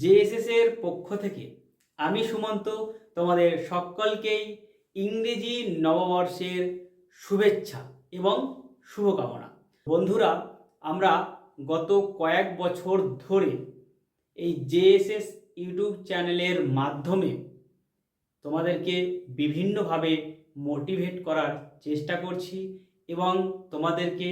JSS এর পক্ষ থেকে আমি সুমন্ত তোমাদের সকলকেই ইংরেজি নববর্ষের শুভেচ্ছা এবং শুভকামনা। বন্ধুরা, আমরা গত কয়েক বছর ধরে এই জেএসএস ইউটিউব চ্যানেলের মাধ্যমে তোমাদেরকে বিভিন্নভাবে মোটিভেট করার চেষ্টা করছি এবং তোমাদেরকে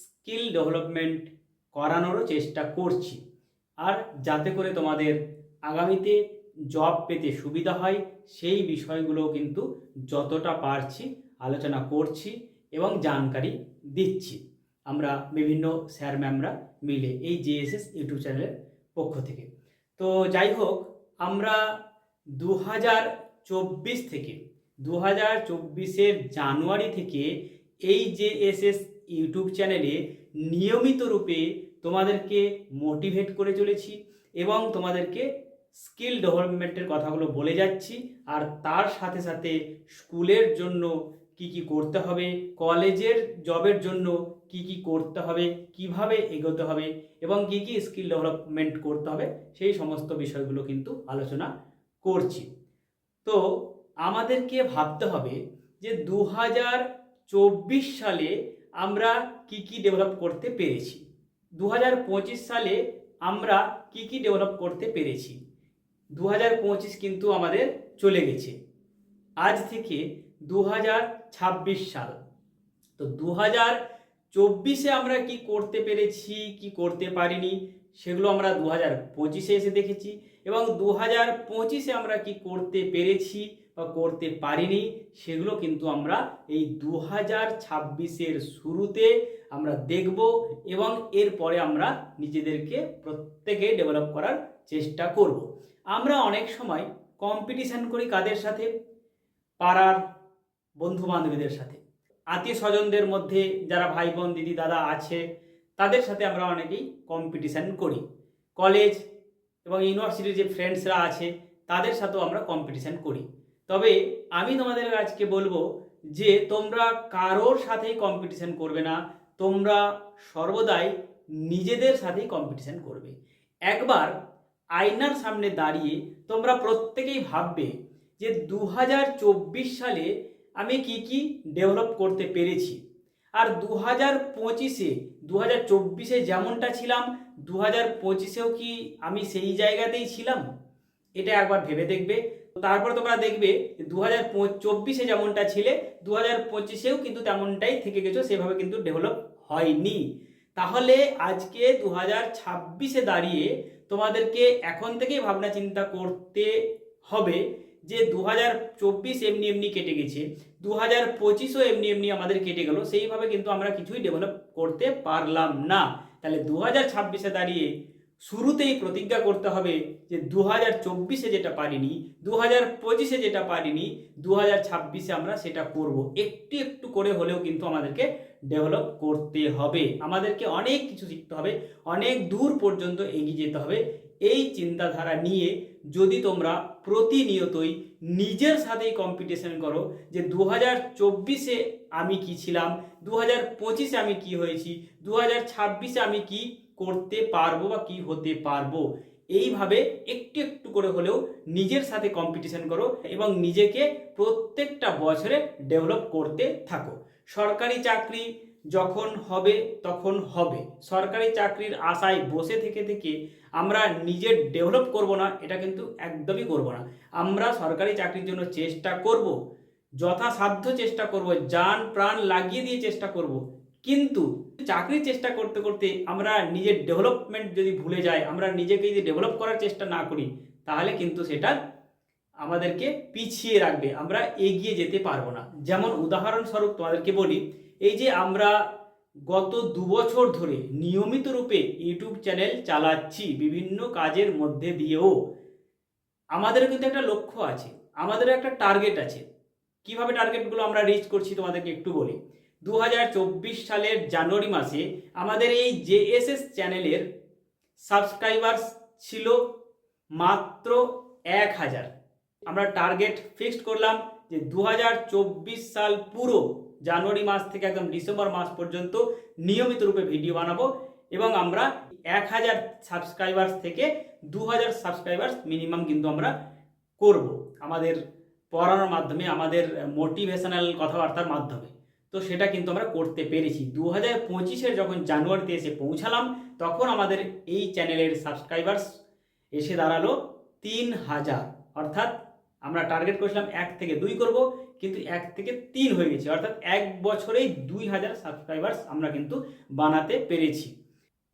স্কিল ডেভেলপমেন্ট করানোরও চেষ্টা করছি। আর যাতে করে তোমাদের আগামীতে জব পেতে সুবিধা হয়, সেই বিষয়গুলো কিন্তু যতটা পারছি আলোচনা করছি এবং জানকারি দিচ্ছি। আমরা বিভিন্ন স্যার ম্যামরা মিলে এই জেএসএস ইউটিউব চ্যানেলের পক্ষ থেকে। তো যাই হোক, আমরা দু হাজার চব্বিশ থেকে দু হাজার চব্বিশের জানুয়ারি থেকে এই জেএসএস ইউটিউব চ্যানেলে নিয়মিত রূপে তোমাদেরকে মোটিভেট করে চলেছি এবং তোমাদেরকে স্কিল ডেভেলপমেন্টের কথাগুলো বলে যাচ্ছি। আর তার সাথে সাথে স্কুলের জন্য কি কি করতে হবে, কলেজের জবের জন্য কি কি করতে হবে, কীভাবে এগোতে হবে এবং কি কি স্কিল ডেভেলপমেন্ট করতে হবে, সেই সমস্ত বিষয়গুলো কিন্তু আলোচনা করছি। তো আমাদেরকে ভাবতে হবে যে দু হাজার চব্বিশ সালে আমরা কি কি ডেভেলপ করতে পেরেছি। দু হাজার পঁচিশ সালে আমরা কি কি ডেভেলপ করতে পেরেছি? দু হাজার পঁচিশ কিন্তু আমাদের চলে গেছে। আজ থেকে দু হাজার ছাব্বিশ সাল। তো দু হাজার চব্বিশে আমরা কি করতে পেরেছি, কি করতে পারিনি, সেগুলো আমরা দু হাজার পঁচিশে এসে দেখেছি এবং দু হাজার পঁচিশে আমরা কি করতে পেরেছি বা করতে পারিনি, সেগুলো কিন্তু আমরা এই দু হাজার ছাব্বিশের শুরুতে আমরা দেখব এবং এরপরে আমরা নিজেদেরকে প্রত্যেকে ডেভেলপ করার চেষ্টা করব। আমরা অনেক সময় কম্পিটিশান করি কাদের সাথে? পাড়ার বন্ধু বান্ধবীদের সাথে। আত্মীয় স্বজনদের মধ্যে যারা ভাই বোন দিদি, দাদা আছে, তাদের সাথে আমরা অনেকেই কম্পিটিশান করি। কলেজ এবং ইউনিভার্সিটির যে ফ্রেন্ডসরা আছে, তাদের সাথেও আমরা কম্পিটিশান করি। তবে আমি তোমাদের আজকে বলব যে তোমরা কারোর সাথেই কম্পিটিশান করবে না। তোমরা সর্বদাই নিজেদের সাথেই কম্পিটিশান করবে। একবার আয়নার সামনে দাঁড়িয়ে তোমরা প্রত্যেকেই ভাববে যে দু হাজার চব্বিশ সালে আমি কি কি ডেভেলপ করতে পেরেছি। আর দু হাজার পঁচিশে দু হাজার চব্বিশে যেমনটা ছিলাম দু হাজার পঁচিশেও কি আমি সেই জায়গাতেই ছিলাম? এটা একবার ভেবে দেখবে। তারপর তোমরা দেখবে দু হাজার চব্বিশে যেমনটা ছিলে দু হাজার পঁচিশেও কিন্তু তেমনটাই থেকে গেছো, সেভাবে কিন্তু ডেভেলপ হয়নি। তাহলে আজকে দু হাজার ছাব্বিশে দাঁড়িয়ে তোমাদেরকে এখন থেকেই ভাবনা চিন্তা করতে হবে যে দু হাজার চব্বিশ এমনি এমনি কেটে গেছে দু হাজার পঁচিশও এমনি এমনি আমাদের কেটে গেল, সেইভাবে কিন্তু আমরা কিছুই ডেভেলপ করতে পারলাম না। তাহলে দু হাজার ছাব্বিশে দাঁড়িয়ে শুরুতেই প্রতিজ্ঞা করতে হবে যে দু হাজার চব্বিশে যেটা পারিনি দু হাজার পঁচিশে যেটা পারিনি দু হাজার ছাব্বিশে আমরা সেটা করব। একটু একটু করে হলেও কিন্তু আমাদেরকে ডেভেলপ করতে হবে। আমাদেরকে অনেক কিছু শিখতে হবে, অনেক দূর পর্যন্ত এগিয়ে যেতে হবে। এই চিন্তাধারা নিয়ে যদি তোমরা প্রতিনিয়তই নিজের সাথেই কম্পিটিশন করো যে দু হাজার চব্বিশে আমি কি ছিলাম দু হাজার পঁচিশে আমি কি হয়েছি দু হাজার ছাব্বিশে আমি কি করতে পারব বা কি হতে পারব, এইভাবে একটু একটু করে হলেও নিজের সাথে কম্পিটিশন করো এবং নিজেকে প্রত্যেকটা বছরে ডেভেলপ করতে থাকো। সরকারি চাকরি যখন হবে, তখন হবে। সরকারি চাকরির আশায় বসে থেকে থেকে আমরা নিজের ডেভেলপ করব না, এটা কিন্তু একদমই করব না। আমরা সরকারি চাকরির জন্য চেষ্টা করব, যথাসাধ্য চেষ্টা করব যান প্রাণ লাগিয়ে দিয়ে চেষ্টা করব। কিন্তু চাকরির চেষ্টা করতে করতে আমরা নিজের ডেভেলপমেন্ট যদি ভুলে যাই, আমরা নিজেকে যদি ডেভেলপ করার চেষ্টা না করি, তাহলে কিন্তু সেটা আমাদেরকে পিছিয়ে রাখবে, আমরা এগিয়ে যেতে পারব না। যেমন উদাহরণস্বরূপ তোমাদেরকে বলি, এই যে আমরা গত দু বছর ধরে নিয়মিত রূপে ইউটিউব চ্যানেল চালাচ্ছি বিভিন্ন কাজের মধ্যে দিয়েও, আমাদের কিন্তু একটা লক্ষ্য আছে, আমাদের একটা টার্গেট আছে। কীভাবে টার্গেটগুলো আমরা রিচ করছি তোমাদেরকে একটু বলি। দু হাজার চব্বিশ সালের জানুয়ারি মাসে আমাদের এই জেএসএস চ্যানেলের সাবস্ক্রাইবার্স ছিল মাত্র এক হাজার। আমরা টার্গেট ফিক্সড করলাম যে দু হাজার চব্বিশ সাল পুরো জানুয়ারি মাস থেকে একদম ডিসেম্বর মাস পর্যন্ত নিয়মিত রূপে ভিডিও বানাবো এবং আমরা এক হাজার সাবস্ক্রাইবার্স থেকে দু হাজার সাবস্ক্রাইবার্স মিনিমাম কিন্তু আমরা করব আমাদের পড়ানোর মাধ্যমে, আমাদের মোটিভেশনাল কথাবার্তার মাধ্যমে। তো সেটা কিন্তু আমরা করতে পেরেছি। দু হাজার পঁচিশের যখন জানুয়ারিতে এসে পৌঁছালাম, তখন আমাদের এই চ্যানেলের সাবস্ক্রাইবার্স এসে দাঁড়াল তিন হাজার অর্থাৎ আমরা টার্গেট করেছিলাম এক থেকে দুই করব, কিন্তু এক থেকে তিন হয়ে গেছে। অর্থাৎ এক বছরেই দুই হাজার সাবস্ক্রাইবার্স আমরা কিন্তু বানাতে পেরেছি।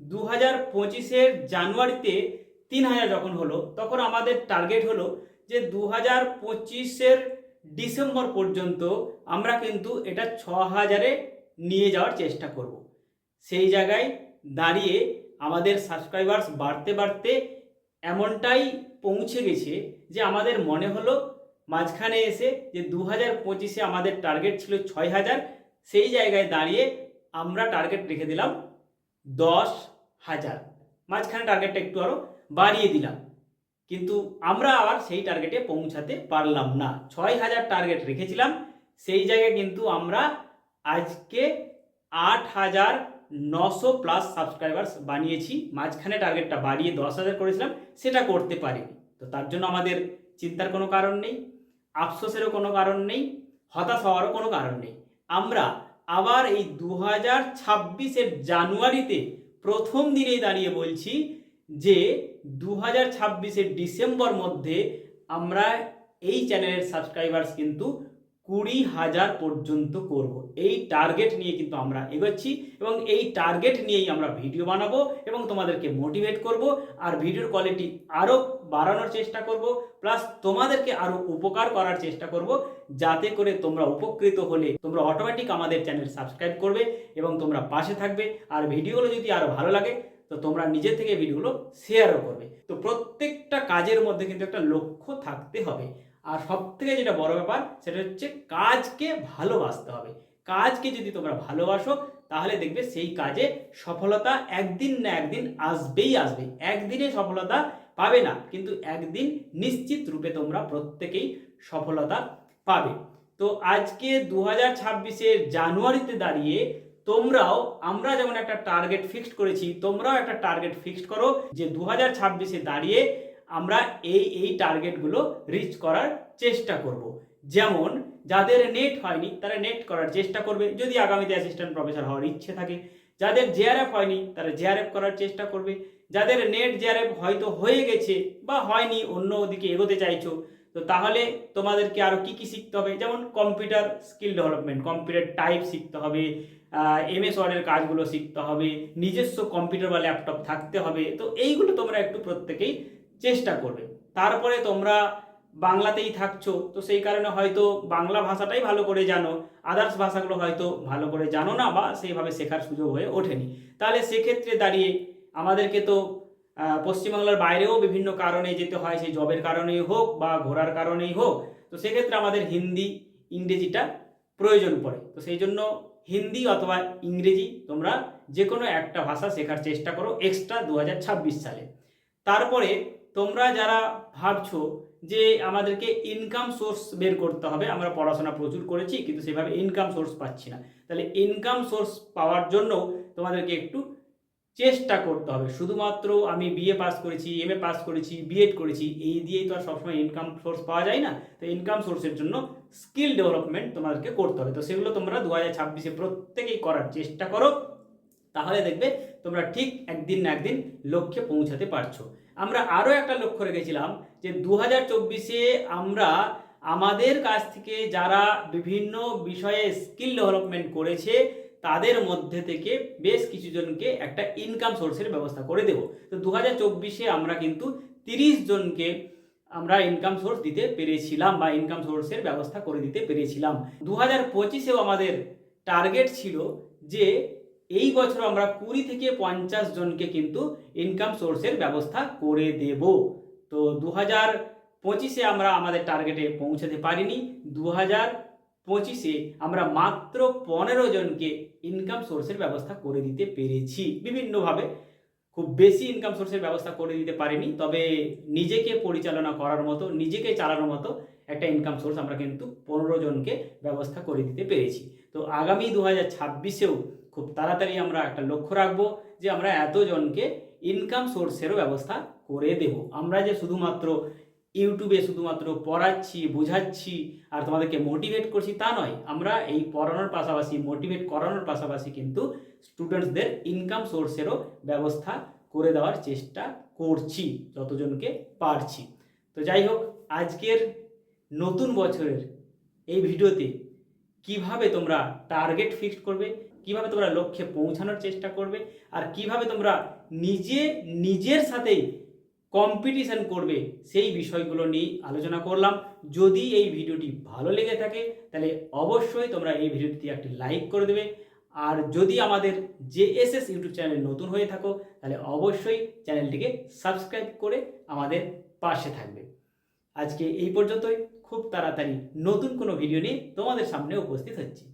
দু হাজার পঁচিশের জানুয়ারিতে তিন হাজার যখন হলো, তখন আমাদের টার্গেট হলো যে দু হাজার পঁচিশের ডিসেম্বর পর্যন্ত আমরা কিন্তু এটা ছ হাজারে নিয়ে যাওয়ার চেষ্টা করব। সেই জায়গায় দাঁড়িয়ে আমাদের সাবস্ক্রাইবার্স বাড়তে বাড়তে এমনটাই পৌঁছে গেছে যে আমাদের মনে হলো মাঝখানে এসে যে দু হাজার পঁচিশে আমাদের টার্গেট ছিল ছয় হাজার, সেই জায়গায় দাঁড়িয়ে আমরা টার্গেট রেখে দিলাম দশ হাজার। মাঝখানে টার্গেটটা একটু আরও বাড়িয়ে দিলাম। কিন্তু আমরা আবার সেই টার্গেটে পৌঁছাতে পারলাম না। ছয় হাজার টার্গেট রেখেছিলাম, সেই জায়গায় কিন্তু আমরা আজকে আট হাজার নশো প্লাস সাবস্ক্রাইবার্স বানিয়েছি। মাঝখানে টার্গেটটা বাড়িয়ে দশ হাজার করেছিলাম, সেটা করতে পারিনি। তো তার জন্য আমাদের চিন্তার কোনো কারণ নেই, আফসোসেরও কোনো কারণ নেই, হতাশ হওয়ারও কোনো কারণ নেই। আমরা আবার এই দু হাজার ছাব্বিশের জানুয়ারিতে প্রথম দিনেই দাঁড়িয়ে বলছি যে, দু হাজার ছাব্বিশের ডিসেম্বর মধ্যে আমরা এই চ্যানেলের সাবস্ক্রাইবার্স কিন্তু কুড়ি হাজার পর্যন্ত করব। এই টার্গেট নিয়ে কিন্তু আমরা এগোচ্ছি এবং এই টার্গেট নিয়েই আমরা ভিডিও বানাবো এবং তোমাদেরকে মোটিভেট করব আর ভিডিওর কোয়ালিটি আরও বাড়ানোর চেষ্টা করব প্লাস তোমাদেরকে আরও উপকার করার চেষ্টা করব, যাতে করে তোমরা উপকৃত হলে তোমরা অটোমেটিক আমাদের চ্যানেল সাবস্ক্রাইব করবে এবং তোমরা পাশে থাকবে। আর ভিডিওগুলো যদি আরও ভালো লাগে, তো তোমরা নিজে থেকে ভিডিওগুলো শেয়ারও করবে। তো প্রত্যেকটা কাজের মধ্যে কিন্তু একটা লক্ষ্য থাকতে হবে। আর সব থেকে যেটা বড় ব্যাপার, সেটা হচ্ছে কাজকে ভালোবাসতে হবে। কাজকে যদি তোমরা ভালোবাসো, তাহলে দেখবে সেই কাজে সফলতা একদিন না একদিন আসবেই আসবে। একদিনে সফলতা পাবে না, কিন্তু একদিন নিশ্চিত রূপে তোমরা প্রত্যেকেই সফলতা পাবে। তো আজকে দু হাজার ছাব্বিশের জানুয়ারিতে দাঁড়িয়ে তোমরাও, আমরা যেমন একটা টার্গেট ফিক্সড করেছি, তোমরাও একটা টার্গেট ফিক্সড করো যে দু হাজার ছাব্বিশে দাঁড়িয়ে আমরা এই এই টার্গেটগুলো রিচ করার চেষ্টা করব। যেমন, যাদের নেট হয়নি, তারা নেট করার চেষ্টা করবে। যদি আগামীতে অ্যাসিস্ট্যান্ট প্রফেসর হওয়ার ইচ্ছে থাকে, যাদের জেআরএফ হয়নি, তারা জেআরএফ করার চেষ্টা করবে। যাদের নেট জেআরএফ হয়তো হয়ে গেছে বা হয়নি, অন্য দিকে এগোতে চাইছো, তো তাহলে তোমাদেরকে আরও কী কী শিখতে হবে? যেমন computer skill development computer type শিখতে হবে এমএস ওয়ার্ডের কাজগুলো শিখতে হবে, নিজস্ব কম্পিউটার বা ল্যাপটপ থাকতে হবে, তো এইগুলো তোমরা একটু প্রত্যেকেই চেষ্টা করবে। তারপরে তোমরা বাংলাতেই থাকছো, তো সেই কারণে হয়তো বাংলা ভাষাটাই ভালো করে জানো আদার্স ভাষাগুলো হয়তো ভালো করে জানো না বা সেইভাবে শেখার সুযোগ হয়ে ওঠেনি। তাহলে সেক্ষেত্রে দাঁড়িয়ে আমাদেরকে তো পশ্চিমবাংলার বাইরেও বিভিন্ন কারণে যেতে হয়, সেই জবের কারণেই হোক বা ঘোরার কারণেই হোক, তো সেক্ষেত্রে আমাদের হিন্দি, ইংরেজিটা প্রয়োজন পড়ে। তো সেই জন্য হিন্দি অথবা ইংরেজি তোমরা যে কোনো একটা ভাষা শেখার চেষ্টা করো এক্সট্রা দু হাজার ছাব্বিশ সালে। তারপরে তোমরা যারা ভাবছ যে আমাদেরকে ইনকাম সোর্স বের করতে হবে, আমরা পড়াশোনা প্রচুর করেছি, কিন্তু সেভাবে ইনকাম সোর্স পাচ্ছি না। তাহলে ইনকাম সোর্স পাওয়ার জন্য তোমাদেরকে একটু চেষ্টা করতে হবে। শুধুমাত্র আমি বিএ পাস করেছি এম এ পাস করেছি বিএড করেছি, এই দিয়েই তো আর সবসময় ইনকাম সোর্স পাওয়া যায় না। তো ইনকাম সোর্সের জন্য স্কিল ডেভেলপমেন্ট তোমাদেরকে করতে হবে। তো সেগুলো তোমরা দু হাজার ছাব্বিশে প্রত্যেকেই করার চেষ্টা করো। তাহলে দেখবে তোমরা ঠিক একদিন না একদিন লক্ষ্যে পৌঁছাতে পারছ। আমরা আরও একটা লক্ষ্য রেখেছিলাম যে দু হাজার চব্বিশে আমরা আমাদের কাছ থেকে যারা বিভিন্ন বিষয়ে স্কিল ডেভেলপমেন্ট করেছে, তাদের মধ্যে থেকে বেশ কিছু জনকে একটা ইনকাম সোর্সের ব্যবস্থা করে দেব। তো দু হাজার চব্বিশে আমরা কিন্তু তিরিশ জনকে আমরা ইনকাম সোর্স দিতে পেরেছিলাম বা ইনকাম সোর্সের ব্যবস্থা করে দিতে পেরেছিলাম। দু হাজার পঁচিশেও আমাদের টার্গেট ছিল যে এই বছর আমরা কুড়ি থেকে পঞ্চাশ জনকে কিন্তু ইনকাম সোর্সের ব্যবস্থা করে দেব। তো দু হাজার পঁচিশে আমরা আমাদের টার্গেটে পৌঁছাতে পারিনি। দু হাজার পঁচিশে আমরা মাত্র পনেরো জনকে ইনকাম সোর্সের ব্যবস্থা করে দিতে পেরেছি। বিভিন্নভাবে খুব বেশি ইনকাম সোর্সের ব্যবস্থা করে দিতে পারিনি। তবে নিজেকে পরিচালনা করার মতো, নিজেকে চালানোর মতো একটা ইনকাম সোর্স আমরা কিন্তু পনেরো জনকে ব্যবস্থা করে দিতে পেরেছি। তো আগামী দু হাজার ছাব্বিশেও খুব তাড়াতাড়ি আমরা একটা লক্ষ্য রাখব যে আমরা এতজনকে ইনকাম সোর্সেরও ব্যবস্থা করে দেব। আমরা যে শুধুমাত্র ইউটিউবে শুধুমাত্র পড়াচ্ছি, বোঝাচ্ছি আর তোমাদেরকে মোটিভেট করছি তা নয়, আমরা এই পড়ানোর পাশাপাশি মোটিভেট করানোর পাশাপাশি কিন্তু স্টুডেন্টসদের ইনকাম সোর্সেরও ব্যবস্থা করে দেওয়ার চেষ্টা করছি, যতজনকে পারছি। তো যাই হোক, আজকের নতুন বছরের এই ভিডিওতে কীভাবে তোমরা টার্গেট ফিক্সড করবে, কীভাবে তোমরা লক্ষ্যে পৌঁছানোর চেষ্টা করবে, আর কীভাবে তোমরা নিজে, নিজের সাথেই কম্পিটিশন করবে, সেই বিষয়গুলো নিয়ে আলোচনা করলাম। যদি এই ভিডিওটি ভালো লেগে থাকে, তাহলে অবশ্যই তোমরা এই ভিডিওটি একটি লাইক করে দেবে। আর যদি আমাদের জেএসএস ইউটিউব চ্যানেলে নতুন হয়ে থাকো, তাহলে অবশ্যই চ্যানেলটিকে সাবস্ক্রাইব করে আমাদের পাশে থাকবে। আজকে এই পর্যন্তই। খুব তাড়াতাড়ি নতুন কোনো ভিডিও নিয়ে তোমাদের সামনে উপস্থিত হচ্ছি।